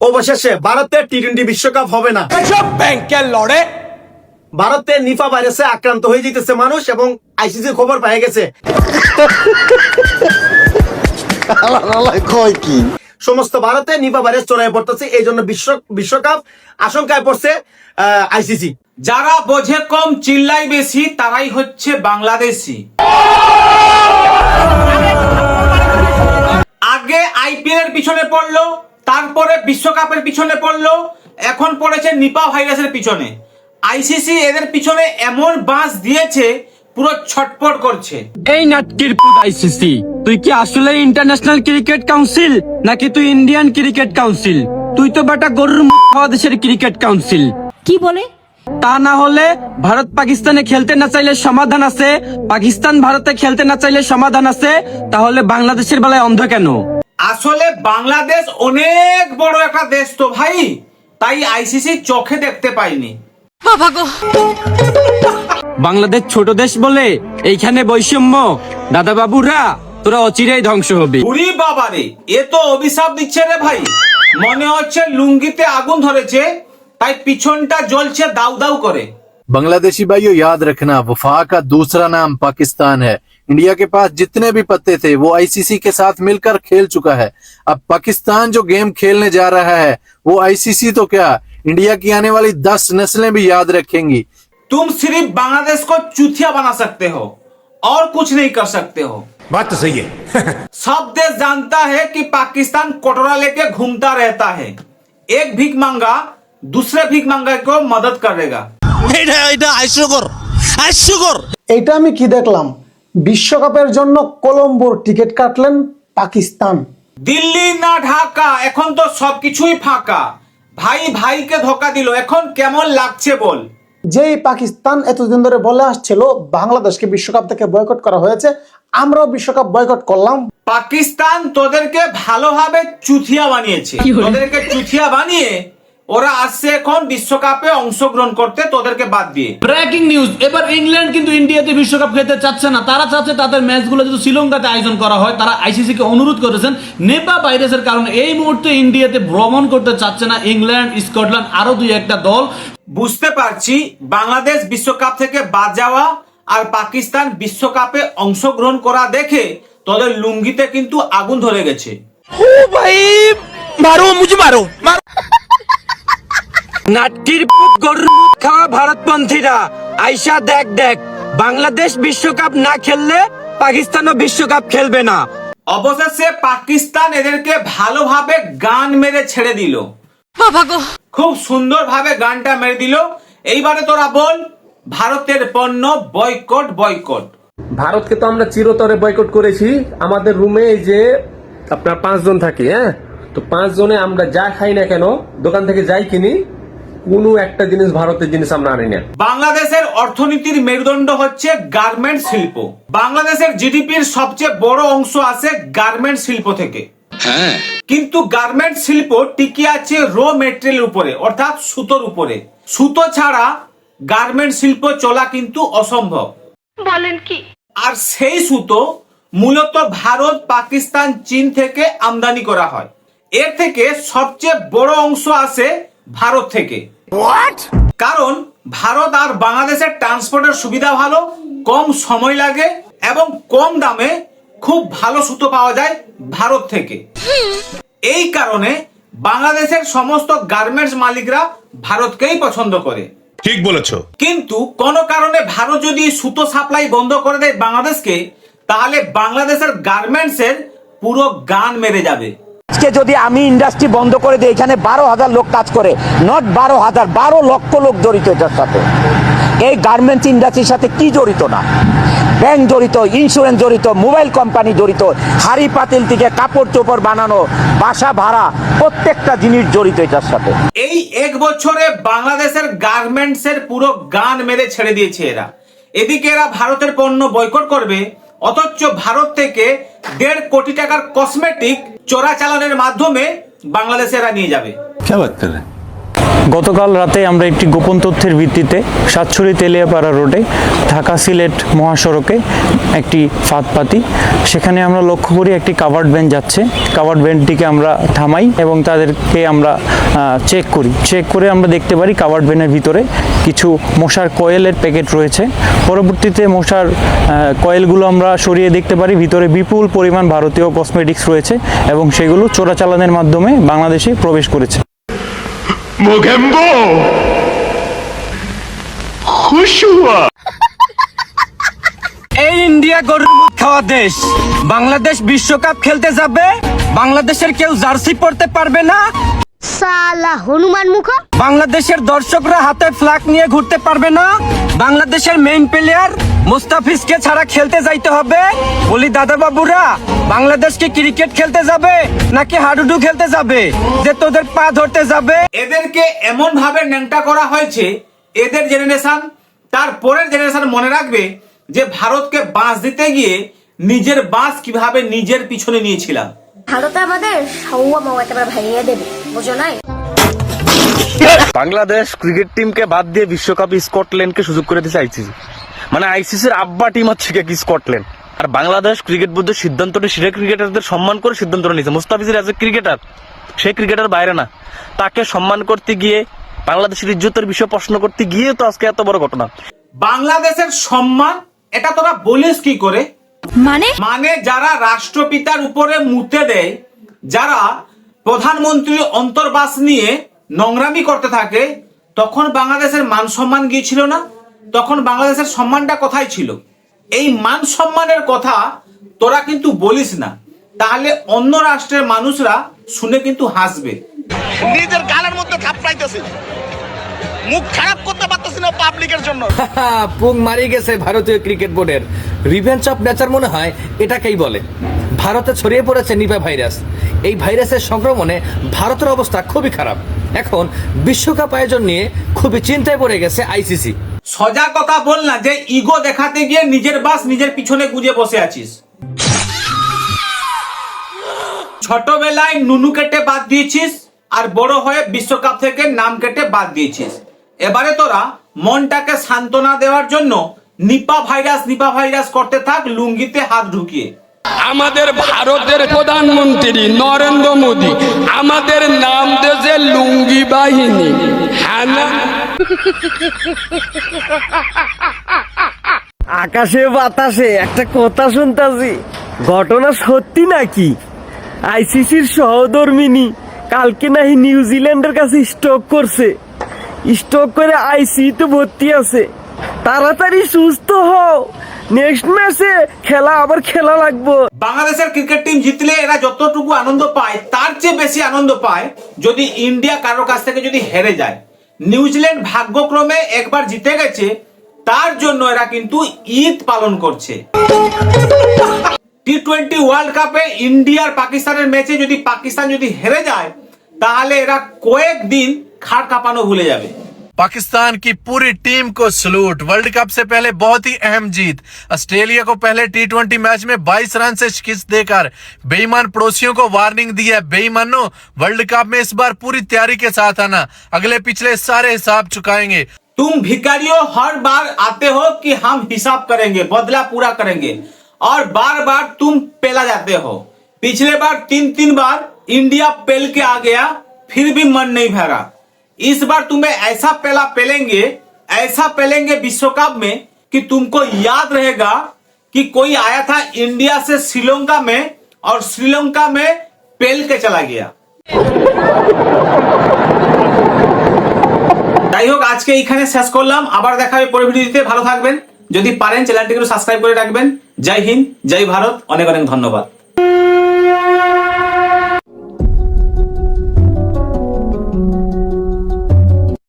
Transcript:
অবশেষে ভারতের T twenty বিশ্বকাপ হবে না। ব্যাংকের লড়ে। ভারতে নিফা ভাইরাসে আক্রান্ত হয়ে যেতেছে মানুষ এবং আইসিসি খবর পেয়ে গেছে। কি সমস্ত ভারতে নিপা ভাইরাস ছড়ায় পড়তেছে এই জন্য বিশ্ব বিশ্বকাপ আশঙ্কায় পড়ছে আইসিসি। যারা বোঝে কম চিল্লাই বেশি তারাই হচ্ছে বাংলাদেশি। আগে আইপিএল এর পিছনে পড়ল তারপরে বিশ্বকাপের পিছনে পড়ল এখন পড়েছে নিপা ভাইরাসের পিছনে। আইসিসি এদের পিছনে এমন বাঁশ দিয়েছে পুরো ছটপট করছে। এই নাটকির আইসিসি তুই কি আসলে ইন্টারন্যাশনাল ক্রিকেট কাউন্সিল নাকি তুই ইন্ডিয়ান ক্রিকেট কাউন্সিল তুই তো বেটা গরুর মুখ খাওয়া দেশের ক্রিকেট কাউন্সিল কি বলে? তা না হলে ভারত পাকিস্তানে খেলতে না চাইলে সমাধান আছে পাকিস্তান ভারতে খেলতে না চাইলে সমাধান আছে তাহলে বাংলাদেশের বেলায় অন্ধ কেন? আসলে বাংলাদেশ অনেক বড় একটা দেশ তো ভাই তাই আইসিসি চোখে দেখতে পাইনি বাংলাদেশ ছোট দেশ বলে এইখানে বৈষম্য দাদা বাবুরা তোরা অচিরেই ধ্বংস হবি উরি বাবারে এ তো অভিশাপ দিচ্ছে রে ভাই মনে হচ্ছে লুঙ্গিতে আগুন ধরেছে তাই পিছনটা জ্বলছে দাউ দাউ করে बांग्लादेशी भाइयों याद रखना वफा का दूसरा नाम पाकिस्तान है इंडिया के पास जितने भी पत्ते थे वो आईसीसी के साथ मिलकर खेल चुका है अब पाकिस्तान जो गेम खेलने जा रहा है वो आईसीसी तो क्या इंडिया की आने वाली दस नस्लें भी याद रखेंगी तुम सिर्फ बांग्लादेश को चूतिया बना सकते हो और कुछ नहीं कर सकते हो बात तो सही है सब देश जानता है कि पाकिस्तान कटोरा लेके घूमता रहता है एक भीख मांगा दूसरे भीख मांगा को मदद करेगा এটা এটা হাস্যকর হাস্যকর এটা আমি কি দেখলাম বিশ্বকাপের জন্য কলম্বোর টিকিট কাটলেন পাকিস্তান। দিল্লি না ঢাকা এখন তো সবকিছুই ফাঁকা। ভাই ভাইকে ধোকা দিল এখন কেমন লাগছে বল? যেই পাকিস্তান এতদিন ধরে বলে আসছিল বাংলাদেশকে বিশ্বকাপ থেকে বয়কট করা হয়েছে আমরাও বিশ্বকাপ বয়কট করলাম। পাকিস্তান তোদেরকে ভালোভাবে চুথিয়া বানিয়েছে। তোদেরকে চুথিয়া বানিয়ে ওরা আসছে এখন বিশ্বকাপে অংশগ্রহণ করতে তোদেরকে বাদ দিয়ে। ব্রেকিং নিউজ এবার ইংল্যান্ড কিন্তু ইন্ডিয়াতে বিশ্বকাপ খেলতে চাচ্ছে না। তারা চাচ্ছে তাদের ম্যাচগুলো যদি শ্রীলঙ্কাতে আয়োজন করা হয় তারা আইসিসি কে অনুরোধ করেছেন। নেপা ভাইরাসের কারণে এই মুহূর্তে ইন্ডিয়াতে ভ্রমণ করতে চাচ্ছে না ইংল্যান্ড স্কটল্যান্ড আরও দুই একটা দল। বুঝতে পারছি বাংলাদেশ বিশ্বকাপ থেকে বাদ যাওয়া আর পাকিস্তান বিশ্বকাপে অংশগ্রহণ করা দেখে তোদের লুঙ্গিতে কিন্তু আগুন ধরে গেছে। ও ভাই মারো মুজি মারো মারো। নাটকির পুত গরুর মুখ খাওয়া ভারতপন্থীরা। আইসা দেখ দেখ বাংলাদেশ বিশ্বকাপ না খেললে পাকিস্তানও বিশ্বকাপ খেলবে না। অবশেষে পাকিস্তান এদেরকে ভালোভাবে গান মেরে ছেড়ে দিল। খুব সুন্দরভাবে গানটা মেরে দিল। এইবারে তোরা বল ভারতের পণ্য বয়কট বয়কট। ভারতকে তো আমরা চিরতরে বয়কট করেছি। আমাদের রুমে এই যে আপনার পাঁচজন থাকি হ্যাঁ? তো পাঁচ জনে আমরা যা খাই না কেন দোকান থেকে যাই কিনি কোনো একটা জিনিস ভারতের জিনিস আমরা আনি না। বাংলাদেশের অর্থনীতির মেরুদণ্ড হচ্ছে গার্মেন্ট শিল্প। বাংলাদেশের জিডিপির সবচেয়ে বড় অংশ আসে গার্মেন্ট শিল্প থেকে। কিন্তু গার্মেন্ট শিল্প টিকে আছে র মেটেরিয়াল উপরে অর্থাৎ সুতোর উপরে। সুতো ছাড়া গার্মেন্ট শিল্প চলা কিন্তু অসম্ভব। বলেন কি? আর সেই সুতো মূলত ভারত পাকিস্তান চীন থেকে আমদানি করা হয়। এর থেকে সবচেয়ে বড় অংশ আসে ভারত থেকে। কারণ ভারত আর বাংলাদেশের ট্রান্সপোর্টের সুবিধা ভালো কম সময় লাগে এবং কম দামে খুব ভালো সুতো পাওয়া যায় ভারত থেকে। এই কারণে বাংলাদেশের সমস্ত গার্মেন্টস মালিকরা ভারতকেই পছন্দ করে। ঠিক বলেছ। কিন্তু কোন কারণে ভারত যদি সুতো সাপ্লাই বন্ধ করে দেয় বাংলাদেশকে তাহলে বাংলাদেশের গার্মেন্টস এর পুরো গান মেরে যাবে। আজকে যদি আমি ইন্ডাস্ট্রি বন্ধ করে দিই, এখানে বারো হাজার লোক কাজ করে নট বারো হাজার, বারো লক্ষ লোক জড়িত এটার সাথে। এই গার্মেন্টস ইন্ডাস্ট্রির সাথে কি জড়িত না? ব্যাংক জড়িত ইন্স্যুরেন্স জড়িত মোবাইল কোম্পানি জড়িত, হাড়ি পাতিল থেকে কাপড় চোপড় বানানো, বাসা ভাড়া, প্রত্যেকটা জিনিস জড়িত এটার সাথে। এই এক বছরে বাংলাদেশের গার্মেন্টস এর পুরো গান মেরে ছেড়ে দিয়েছে এরা। এদিকে এরা ভারতের পণ্য বয়কট করবে অথচ ভারত থেকে দেড় কোটি টাকার কসমেটিক চোরাচালানের মাধ্যমে বাংলাদেশে এরা নিয়ে যাবে। কে গতকাল রাতে আমরা একটি গোপন তথ্যের ভিত্তিতে সাতছড়ি তেলিয়াপাড়া রোডে ঢাকা সিলেট মহাসড়কে একটি ফাঁদ পাতি সেখানে আমরা লক্ষ্য করি একটি কাভার্ড ভ্যান যাচ্ছে। কাভার্ড ভ্যানটিকে আমরা থামাই এবং তাদেরকে আমরা চেক করি। চেক করে আমরা দেখতে পারি কাভার্ড ভ্যানের ভিতরে কিছু মশার কয়েলের প্যাকেট রয়েছে। পরবর্তীতে মশার কয়েলগুলো আমরা সরিয়ে দেখতে পারি। ভিতরে বিপুল পরিমাণ ভারতীয় কসমেটিক্স রয়েছে এবং সেগুলো চোরাচালানের মাধ্যমে বাংলাদেশে প্রবেশ করেছে। 無限棒不朽は এই ইন্ডিয়া গরুর মুখ খাওয়া দেশ। বাংলাদেশ বিশ্বকাপ খেলতে যাবে বাংলাদেশের কেউ জার্সি পরতে পারবে না। সালা হনুমান মুখ। বাংলাদেশের দর্শকরা হাতে ফ্ল্যাগ নিয়ে ঘুরতে পারবে না। বাংলাদেশের মেইন প্লেয়ার মুস্তাফিজকে ছাড়া খেলতে যাইতে হবে। বলি দাদা বাবুরা বাংলাদেশ কি ক্রিকেট খেলতে যাবে নাকি হাডুডু খেলতে যাবে? যে তোদের পা ধরতে যাবে। এদেরকে এমন ভাবে ন্যাংটা করা হয়েছে এদের জেনারেশন তার পরের জেনারেশন মনে রাখবে যে ভারতকে বাঁশ দিতে গিয়ে নিজের বাঁশ কীভাবে নিজের পিছনে নিয়েছিলাম। ভারত আমাদের ভাইয়া দেবে বুঝো নাই? বাংলাদেশ ক্রিকেট টিমকে বাদ দিয়ে বিশ্বকাপে স্কটল্যান্ডকে সুযোগ করে দিয়েছে আইসিসি মানে আইসিসির আব্বা টিম হচ্ছে কি স্কটল্যান্ড। আর বাংলাদেশ ক্রিকেট বোর্ডের সিদ্ধান্তটা সেরা ক্রিকেটারদের সম্মান করে সিদ্ধান্তটা নিয়েছে। মুস্তাফিজের এজ এ ক্রিকেটার সে ক্রিকেটার বাইরে না। তাকে সম্মান করতে গিয়ে বাংলাদেশের ইজ্জতের বিষয়ে প্রশ্ন করতে গিয়ে তো আজকে এত বড় ঘটনা। বাংলাদেশের সম্মান এটা তোরা বলিস কি করে? মানে? মানে যারা রাষ্ট্রপিতার উপরে মুতে দেয় যারা প্রধানমন্ত্রী অন্তর্বাস নিয়ে নোংরামি করতে থাকে তখন বাংলাদেশের মান সম্মান গিয়েছিল না? তখন বাংলাদেশের সম্মানটা কোথায় ছিল? এই মান সম্মানের কথা তোরা কিন্তু বলিস না। তাহলে অন্য রাষ্ট্রের মানুষরা শুনে কিন্তু হাসবে। নিজের গালের মধ্যে থাপড়াইতেছে। মুখ খারাপ করতে পারতেছি না পাবলিকের জন্য। পুং মারি গেছে ভারতীয় ক্রিকেট বোর্ডের। রিভেঞ্জ অফ নেচার মনে হয় এটাকেই বলে। ভারতে ছড়িয়ে পড়েছে নিপা ভাইরাস। এই ভাইরাসের সংক্রমণে ভারতের অবস্থা খুবই খারাপ। এখন বিশ্বকাপ আয়োজন নিয়ে খুবই চিন্তায় পড়ে গেছে আইসিসি। সজা কথা বল না যে ইগো দেখাতে গিয়ে নিজের বাস নিজের পিছনে গুজে বসে আছিস। ছোটবেলায় নুনু কেটে বাদ দিয়েছিস আর বড় হয়ে বিশ্বকাপ থেকে নাম কেটে বাদ দিয়েছিস। এবারে তোরা মনটাকে সান্ত্বনা দেওয়ার জন্য নিপা ভাইরাস নিপা ভাইরাস করতে থাক লুঙ্গিতে হাত ঢুকিয়ে। আমাদের ভারতের প্রধানমন্ত্রী নরেন্দ্র মোদী আমাদের নাম দেশে লুঙ্গি বাহিনী হ্যাঁ আকাশে বাতাসে একটা কথা শুনতাছি ঘটনা সত্যি নাকি? আইসিসির সহধর্মিনী কালকে নাহি নিউজিল্যান্ডের কাছে স্টক করছে। স্টক করে আইসি তো ভর্তি আছে। তাড়াতাড়ি সুস্থ হও। নেক্সট ম্যাচে খেলা আবার খেলা লাগবো। বাংলাদেশের ক্রিকেট টিম জিতলে এরা যতটুকু আনন্দ পায়, তার চেয়ে বেশি আনন্দ পায় যদি ইন্ডিয়া কারোর কাছ থেকে যদি হেরে যায়। নিউজিল্যান্ড ভাগ্যক্রমে একবার জিতে গেছে, তার জন্য এরা কিন্তু ঈদ পালন করছে। টি টোয়েন্টি ওয়ার্ল্ড কাপে ইন্ডিয়ার পাকিস্তানের ম্যাচে যদি পাকিস্তান যদি হেরে যায়, তাহলে এরা কয়েকদিন খাট কাঁপানো ভুলে যাবে पाकिस्तान की पूरी टीम को सलूट वर्ल्ड कप से पहले बहुत ही अहम जीत ऑस्ट्रेलिया को पहले टी ट्वेंटी मैच में 22 रन से शिकस्त देकर बेईमान पड़ोसियों को वार्निंग दी है बेईमानों वर्ल्ड कप में इस बार पूरी तैयारी के साथ आना अगले पिछले सारे हिसाब चुकाएंगे तुम भिखारियों हर बार आते हो कि हम हिसाब करेंगे बदला पूरा करेंगे और बार बार तुम पेला जाते हो पिछले बार तीन तीन बार इंडिया पेल के आ गया फिर भी मन नहीं भरा इस बार तुम्हें ऐसा पेला पेलेंगे ऐसा पेलेंगे विश्व कप में कि तुमको याद रहेगा कि कोई आया था इंडिया से श्रीलंका में और श्रीलंका में पेल के चला गया যাই হোক আজকে এইখানে শেষ করলাম আবার দেখা হবে পরের ভিডিওতে ভালো থাকবেন যদি পারেন চ্যানেলটিকে সাবস্ক্রাইব করে রাখবেন জয় হিন্দ জয় ভারত অনেক অনেক ধন্যবাদ